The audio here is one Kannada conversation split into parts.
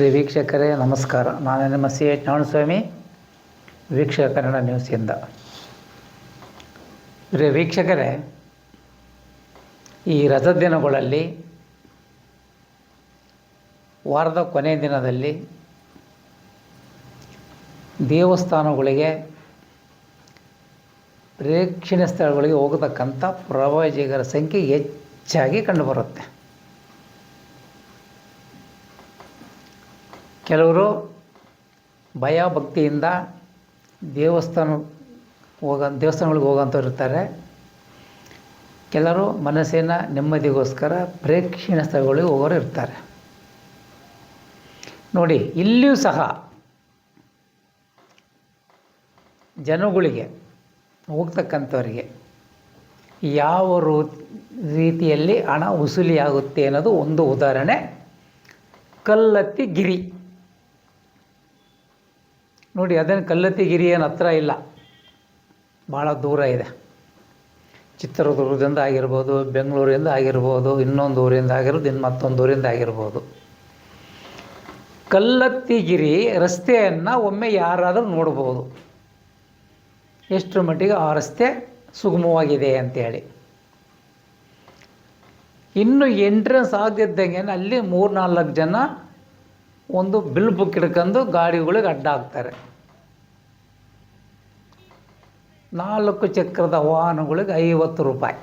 ಪ್ರಿಯ ವೀಕ್ಷಕರೇ, ನಮಸ್ಕಾರ. ನಾನು ನಿಮ್ಮ ಸಿ ಎಚ್ ನಾರಾಯಣಸ್ವಾಮಿ ವೀಕ್ಷಕ ಕನ್ನಡ ನ್ಯೂಸಿಂದ ಪ್ರಿಯ ವೀಕ್ಷಕರೇ, ಈ ರಜದ ದಿನಗಳಲ್ಲಿ, ವಾರದ ಕೊನೆಯ ದಿನದಲ್ಲಿ, ದೇವಸ್ಥಾನಗಳಿಗೆ, ಪ್ರೇಕ್ಷಣೀಯ ಸ್ಥಳಗಳಿಗೆ ಹೋಗತಕ್ಕಂಥ ಪ್ರವಾಸಿಗರ ಸಂಖ್ಯೆ ಹೆಚ್ಚಾಗಿ ಕಂಡುಬರುತ್ತೆ ಕೆಲವರು ಭಯ ಭಕ್ತಿಯಿಂದ ದೇವಸ್ಥಾನ ಹೋಗ, ದೇವಸ್ಥಾನಗಳಿಗೆ ಹೋಗೋಂಥವ್ರು ಇರ್ತಾರೆ. ಕೆಲವರು ಮನಸ್ಸಿನ ನೆಮ್ಮದಿಗೋಸ್ಕರ ಪ್ರೇಕ್ಷಣೀಯ ಸ್ಥಳಗಳಿಗೆ ಹೋಗೋರು ಇರ್ತಾರೆ. ನೋಡಿ, ಇಲ್ಲಿಯೂ ಸಹ ಜನಗಳಿಗೆ, ಹೋಗ್ತಕ್ಕಂಥವ್ರಿಗೆ ಯಾವ ರೀತಿಯಲ್ಲಿ ಹಣ ವಸೂಲಿಯಾಗುತ್ತೆ ಅನ್ನೋದು ಒಂದು ಉದಾಹರಣೆ. ಕಲ್ಲತ್ತಿ ಗಿರಿ. ನೋಡಿ, ಅದೇನು ಕಲ್ಲತ್ತಿಗಿರಿ ಏನು ಹತ್ರ ಇಲ್ಲ. ಭಾಳ ದೂರ ಇದೆ. ಚಿತ್ರದುರ್ಗದಿಂದ ಆಗಿರ್ಬೋದು, ಬೆಂಗಳೂರಿಂದ ಆಗಿರ್ಬೋದು, ಇನ್ನೊಂದು ಊರಿಂದ ಆಗಿರ್ಬೋದು ಇನ್ನು ಮತ್ತೊಂದು ಊರಿಂದ ಆಗಿರ್ಬೋದು. ಕಲ್ಲತ್ತಿಗಿರಿ ರಸ್ತೆಯನ್ನು ಒಮ್ಮೆ ಯಾರಾದರೂ ನೋಡ್ಬೋದು. ಎಷ್ಟರ ಮಟ್ಟಿಗೆ ಆ ರಸ್ತೆ ಸುಗಮವಾಗಿದೆ ಅಂತೇಳಿ ಇನ್ನು ಎಂಟ್ರೆನ್ಸ್ ಆಗದಿದ್ದಂಗೆ ಅಲ್ಲಿ ಮೂರು ನಾಲ್ಕು ಜನ ಒಂದು ಬಿಲ್ ಬುಕ್ ಹಿಡ್ಕೊಂಡು ಗಾಡಿಗಳಿಗೆ ಅಡ್ಡ ಹಾಕ್ತಾರೆ ನಾಲ್ಕು ಚಕ್ರದ ವಾಹನಗಳಿಗೆ ಐವತ್ತು ರೂಪಾಯಿ.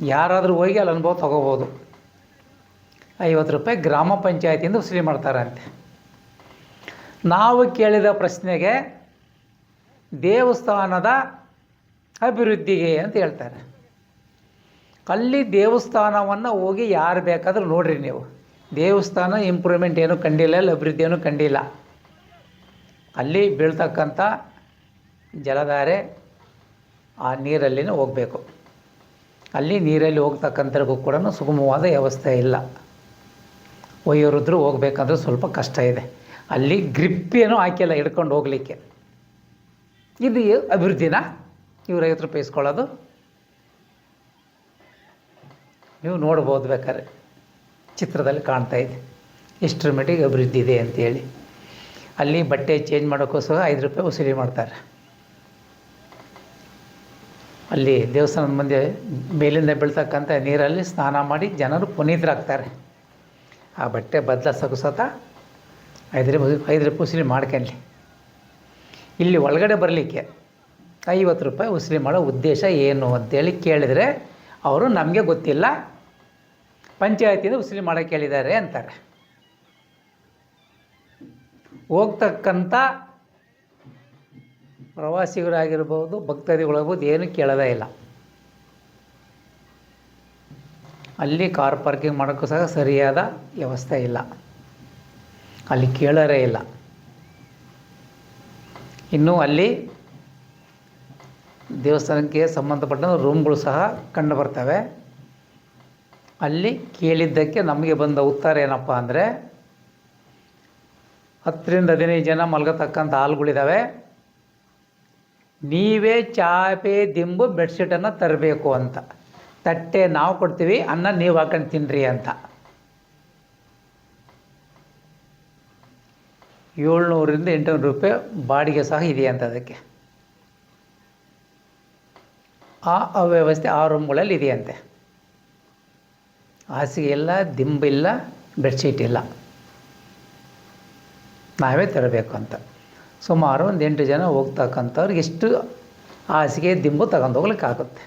ಯಾರಾದರೂ ಹೋಗಿ ಅಲ್ಲಿ ಅನುಭವ ತಗೋಬೋದು. ಐವತ್ತು ರೂಪಾಯಿ ಗ್ರಾಮ ಪಂಚಾಯತಿಯಿಂದ ವಸೂಲಿ ಮಾಡ್ತಾರಂತೆ. ನಾವು ಕೇಳಿದ ಪ್ರಶ್ನೆಗೆ ದೇವಸ್ಥಾನದ ಅಭಿವೃದ್ಧಿಗೆ ಅಂತ ಹೇಳ್ತಾರೆ. ಅಲ್ಲಿ ದೇವಸ್ಥಾನವನ್ನು ಹೋಗಿ ಯಾರು ಬೇಕಾದರೂ ನೋಡ್ರಿ ನೀವು. ದೇವಸ್ಥಾನ ಇಂಪ್ರೂವ್ಮೆಂಟ್ ಏನೂ ಕಂಡಿಲ್ಲ ಅಲ್ಲಿ ಅಭಿವೃದ್ಧಿ ಏನೂ ಕಂಡಿಲ್ಲ. ಅಲ್ಲಿ ಬೀಳ್ತಕ್ಕಂಥ ಜಲಧಾರೆ ಆ ನೀರಲ್ಲಿನೇ ಹೋಗಬೇಕು. ಅಲ್ಲಿ ನೀರಲ್ಲಿ ಹೋಗ್ತಕ್ಕಂಥವ್ರಿಗೂ ಕೂಡ ಸುಗಮವಾದ ವ್ಯವಸ್ಥೆ ಇಲ್ಲ. ಒಯ್ಯೋರಿದ್ರು ಹೋಗ್ಬೇಕಂದ್ರೆ ಸ್ವಲ್ಪ ಕಷ್ಟ ಇದೆ. ಅಲ್ಲಿ ಗ್ರಿಪ್ ಏನೂ ಹಾಕಿಲ್ಲ ಹಿಡ್ಕೊಂಡು ಹೋಗಲಿಕ್ಕೆ. ಇದು ಅಭಿವೃದ್ಧಿನ? ಇವ್ರು ಐವತ್ತು ರೂಪಾಯಿ ಇಸ್ಕೊಳ್ಳೋದು? ನೀವು ನೋಡ್ಬೋದು ಬೇಕಾದ್ರೆ. ಚಿತ್ರದಲ್ಲಿ ಕಾಣ್ತಾ ಇದೆ. ಎಷ್ಟರ ಮಟ್ಟಿಗೆ ಅಭಿವೃದ್ಧಿ ಇದೆ ಅಂತೇಳಿ. ಅಲ್ಲಿ ಬಟ್ಟೆ ಚೇಂಜ್ ಮಾಡೋಕ್ಕೋಸ್ಕರ ಐದು ರೂಪಾಯಿ ವಸೂಲಿ ಮಾಡ್ತಾರೆ. ಅಲ್ಲಿ ದೇವಸ್ಥಾನದ ಮುಂದೆ ಮೇಲಿಂದ ಬೀಳ್ತಕ್ಕಂಥ ನೀರಲ್ಲಿ ಸ್ನಾನ ಮಾಡಿ ಜನರು ಪುನೀತರಾಗ್ತಾರೆ. ಆ ಬಟ್ಟೆ ಬದಲಾಸೋಕ್ಕೂ ಸತ ಐದು ರೂಪಾಯಿ ಐದು ರೂಪಾಯಿ ಉಸಿರಿ ಮಾಡ್ಕೊಳ್ಳಿ ಇಲ್ಲಿ ಒಳಗಡೆ ಬರಲಿಕ್ಕೆ ಐವತ್ತು ರೂಪಾಯಿ ಉಸಿರಿ ಮಾಡೋ ಉದ್ದೇಶ ಏನು ಅಂತೇಳಿ ಕೇಳಿದರೆ ಅವರು ನಮಗೆ ಗೊತ್ತಿಲ್ಲ. ಪಂಚಾಯತಿಯಿಂದ ವಸೂಲಿ ಮಾಡೋಕ್ಕೆ ಹೇಳಿದ್ದಾರೆ ಅಂತಾರೆ. ಹೋಗ್ತಕ್ಕಂಥ ಪ್ರವಾಸಿಗರಾಗಿರ್ಬೋದು ಭಕ್ತಾದಿಗಳಾಗ್ಬೋದು ಏನು ಕೇಳೋದೇ ಇಲ್ಲ. ಅಲ್ಲಿ ಕಾರ್ ಪಾರ್ಕಿಂಗ್ ಮಾಡೋಕ್ಕೂ ಸಹ ಸರಿಯಾದ ವ್ಯವಸ್ಥೆ ಇಲ್ಲ. ಅಲ್ಲಿ ಕೇಳೋರೇ ಇಲ್ಲ. ಇನ್ನೂ ಅಲ್ಲಿ ದೇವಸ್ಥಾನಕ್ಕೆ ಸಂಬಂಧಪಟ್ಟ ರೂಮ್ಗಳು ಸಹ ಕಂಡು ಬರ್ತವೆ. ಅಲ್ಲಿ ಕೇಳಿದ್ದಕ್ಕೆ ನಮಗೆ ಬಂದ ಉತ್ತರ ಏನಪ್ಪ ಅಂದರೆ, ಹತ್ತರಿಂದ ಹದಿನೈದು ಜನ ಮಲಗತಕ್ಕಂಥ ಹಾಲ್ಗಳಿದ್ದಾವೆ ನೀವೇ ಚಾಪೆ, ದಿಂಬು ಬೆಡ್ಶೀಟನ್ನು ತರಬೇಕು ಅಂತ. ತಟ್ಟೆ ನಾವು ಕೊಡ್ತೀವಿ, ಅನ್ನ ನೀವು ಹಾಕೊಂಡು ತಿನ್ನಿರಿ ಅಂತ. ಏಳ್ನೂರಿಂದ ಎಂಟುನೂರು ರೂಪಾಯಿ ಬಾಡಿಗೆ ಸಹ ಇದೆಯಂತ ಅದಕ್ಕೆ. ಆ ಅವ್ಯವಸ್ಥೆ ಆ ರೂಮ್ಗಳಲ್ಲಿ ಇದೆಯಂತೆ ಹಾಸಿಗೆ ಇಲ್ಲ ದಿಂಬಿಲ್ಲ ಬೆಡ್ಶೀಟ್ ಇಲ್ಲ. ನಾವೇ ತರಬೇಕು ಅಂತ. ಸುಮಾರು ಒಂದು ಎಂಟು ಜನ ಹೋಗ್ತಕ್ಕಂಥವ್ರಿಗೆ ಎಷ್ಟು ಹಾಸಿಗೆ, ದಿಂಬು ತಗೊಂಡು ಹೋಗ್ಲಿಕ್ಕಾಗುತ್ತೆ.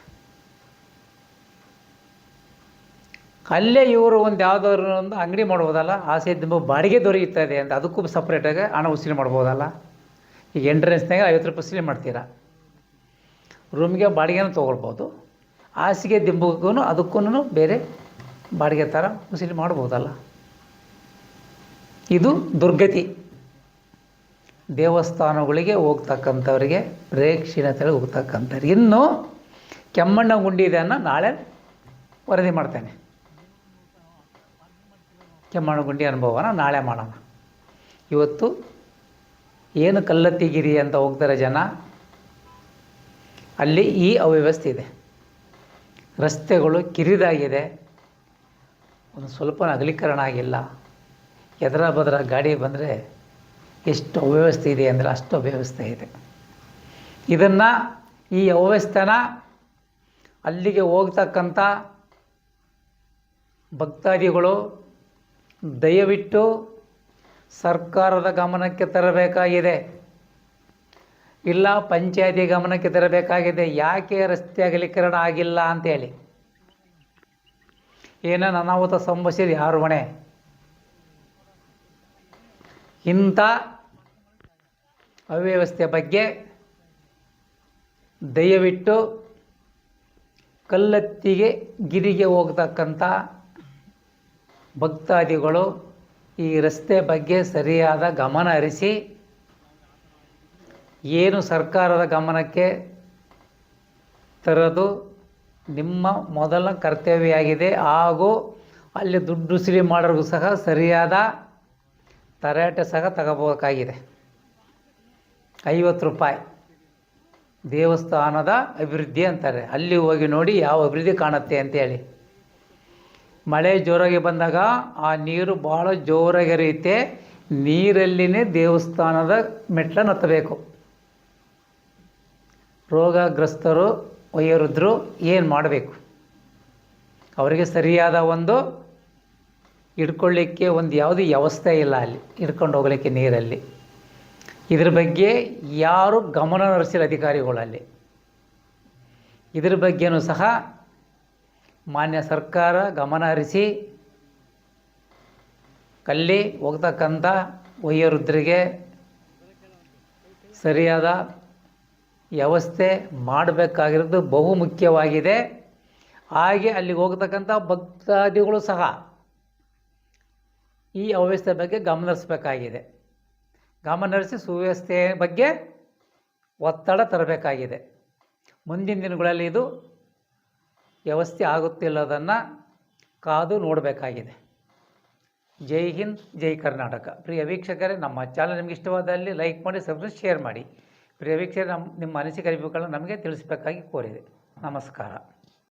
ಅಲ್ಲೇ ಇವರು ಒಂದು ಯಾವುದಾದ್ರು ಒಂದು ಅಂಗಡಿ ಮಾಡ್ಬೋದಲ್ಲ, ಹಾಸಿಗೆ, ದಿಂಬು ಬಾಡಿಗೆ ದೊರೆಯುತ್ತದೆ ಅಂತ, ಅದಕ್ಕೂ ಸಪ್ರೇಟಾಗಿ ಹಣ ವಸೂಲಿ ಮಾಡ್ಬೋದಲ್ಲ. ಈಗ ಎಂಟ್ರೆನ್ಸ್ನಾಗ ಐವತ್ತು ರೂಪಾಯಿ ವಸೂಲಿ ಮಾಡ್ತೀರಾ? ರೂಮ್ಗೆ ಬಾಡಿಗೆನ ತೊಗೊಳ್ಬೋದು ಹಾಸಿಗೆ ದಿಂಬುಗೂ ಅದಕ್ಕೂ ಬೇರೆ ಬಾಡಿಗೆ ಥರ ವಸೂಲಿ ಮಾಡ್ಬೋದಲ್ಲ. ಇದು ದುರ್ಗತಿ. ದೇವಸ್ಥಾನಗಳಿಗೆ ಹೋಗ್ತಕ್ಕಂಥವ್ರಿಗೆ ಪ್ರೇಕ್ಷಣೀಯತೆಗೆ ಹೋಗ್ತಕ್ಕಂಥವ್ರು. ಇನ್ನು ಕೆಮ್ಮಣ್ಣ ಗುಂಡಿ ಇದನ್ನು ನಾಳೆ ವರದಿ ಮಾಡ್ತೇನೆ. ಕೆಮ್ಮಣ್ಣ ಗುಂಡಿ ಅನುಭವನ ನಾಳೆ ಮಾಡೋಣ. ಇವತ್ತು ಏನು ಕಲ್ಲತ್ತಿಗಿರಿ ಅಂತ ಹೋಗ್ತಾರೆ ಜನ ಅಲ್ಲಿ ಈ ಅವ್ಯವಸ್ಥೆ ಇದೆ. ರಸ್ತೆಗಳು ಕಿರಿದಾಗಿದೆ. ಒಂದು ಸ್ವಲ್ಪ ಅಗಲೀಕರಣ ಆಗಿಲ್ಲ. ಎದರ ಬದರ ಗಾಡಿ ಬಂದರೆ ಎಷ್ಟು ಅವ್ಯವಸ್ಥೆ ಇದೆ ಅಂದರೆ ಅಷ್ಟು ಅವ್ಯವಸ್ಥೆ ಇದೆ. ಇದನ್ನು ಈ ಅವ್ಯವಸ್ಥೆನ ಅಲ್ಲಿಗೆ ಹೋಗ್ತಕ್ಕಂಥ ಭಕ್ತಾದಿಗಳು ದಯವಿಟ್ಟು ಸರ್ಕಾರದ ಗಮನಕ್ಕೆ ತರಬೇಕಾಗಿದೆ. ಇಲ್ಲ, ಪಂಚಾಯತಿ ಗಮನಕ್ಕೆ ತರಬೇಕಾಗಿದೆ. ಯಾಕೆ ರಸ್ತೆ ಅಗಲೀಕರಣ ಆಗಿಲ್ಲ ಅಂತೇಳಿ ಏನೇನು ಅನಾಹುತ ಸಂಭವಿಸಿದ ಯಾರು ಹೊಣೆ ಇಂಥ ಅವ್ಯವಸ್ಥೆ ಬಗ್ಗೆ ದಯವಿಟ್ಟು ಕಲ್ಲತ್ತಿಗೆ ಗಿರಿಗೆ ಹೋಗ್ತಕ್ಕಂಥ ಭಕ್ತಾದಿಗಳು ಈ ರಸ್ತೆ ಬಗ್ಗೆ ಸರಿಯಾದ ಗಮನ ಹರಿಸಿ ಏನು ಸರ್ಕಾರದ ಗಮನಕ್ಕೆ ತರೋದು ನಿಮ್ಮ ಮೊದಲ ಕರ್ತವ್ಯ ಆಗಿದೆ ಹಾಗೂ ಅಲ್ಲಿ ದುಡ್ಡು ಸಿಡಿ ಮಾಡೋರಿಗೂ ಸಹ ಸರಿಯಾದ ತರಾಟೆ ಸಹ ತಗೋಬೇಕಾಗಿದೆ. ಐವತ್ತು ರೂಪಾಯಿ ದೇವಸ್ಥಾನದ ಅಭಿವೃದ್ಧಿ ಅಂತಾರೆ. ಅಲ್ಲಿ ಹೋಗಿ ನೋಡಿ ಯಾವ ಅಭಿವೃದ್ಧಿ ಕಾಣುತ್ತೆ ಅಂತೇಳಿ ಮಳೆ ಜೋರಾಗಿ ಬಂದಾಗ ಆ ನೀರು ಭಾಳ ಜೋರಾಗಿ ಹರಿಯುತ್ತೆ. ನೀರಲ್ಲಿನೇ ದೇವಸ್ಥಾನದ ಮೆಟ್ಲನ್ನು ಹತ್ತಬೇಕು. ರೋಗಗ್ರಸ್ತರು ವಯೋವೃದ್ಧರು ಏನು ಮಾಡಬೇಕು? ಅವರಿಗೆ ಸರಿಯಾದ ಒಂದು ಹಿಡ್ಕೊಳ್ಳಿಕ್ಕೆ ಒಂದು ಯಾವುದೇ ವ್ಯವಸ್ಥೆ ಇಲ್ಲ ಅಲ್ಲಿ, ಹಿಡ್ಕೊಂಡು ಹೋಗಲಿಕ್ಕೆ ನೀರಲ್ಲಿ. ಇದ್ರ ಬಗ್ಗೆ ಯಾರು ಗಮನ ಹರಿಸಿಲ್ಲ ಅಧಿಕಾರಿಗಳಲ್ಲಿ ಇದ್ರ ಬಗ್ಗೆನೂ ಸಹ ಮಾನ್ಯ ಸರ್ಕಾರ ಗಮನ ಹರಿಸಿ ಕಲ್ಲಿ ಹೋಗ್ತಕ್ಕಂಥ ವಯೋವೃದ್ಧರಿಗೆ ಸರಿಯಾದ ವ್ಯವಸ್ಥೆ ಮಾಡಬೇಕಾಗಿರೋದು ಬಹು ಮುಖ್ಯವಾಗಿದೆ. ಹಾಗೆ ಅಲ್ಲಿಗೆ ಹೋಗ್ತಕ್ಕಂಥ ಭಕ್ತಾದಿಗಳು ಸಹ ಈ ಅವ್ಯವಸ್ಥೆ ಬಗ್ಗೆ ಗಮನಹರಿಸಬೇಕಾಗಿದೆ ಗಮನ ಹರಿಸಿ ಸುವ್ಯವಸ್ಥೆಯ ಬಗ್ಗೆ ಒತ್ತಡ ತರಬೇಕಾಗಿದೆ. ಮುಂದಿನ ದಿನಗಳಲ್ಲಿ ಇದು ವ್ಯವಸ್ಥೆ ಆಗುತ್ತಿಲ್ಲದನ್ನು ಕಾದು ನೋಡಬೇಕಾಗಿದೆ. ಜೈ ಹಿಂದ್, ಜೈ ಕರ್ನಾಟಕ. ಪ್ರಿಯ ವೀಕ್ಷಕರೇ, ನಮ್ಮ ಚಾನಲ್ ನಿಮಗೆ ಇಷ್ಟವಾದಲ್ಲಿ ಲೈಕ್ ಮಾಡಿ, ಸಬ್ಸ್ಕ್ರೈಬ್, ಶೇರ್ ಮಾಡಿ. ಪ್ರಿಯ ನಮ್ಮ ನಿಮ್ಮ ಅನಿಸಿಕೆ ಅಭಿಪ್ರಾಯಗಳನ್ನು ನಮಗೆ ತಿಳಿಸಬೇಕಾಗಿ ಕೋರಿದೆ. ನಮಸ್ಕಾರ.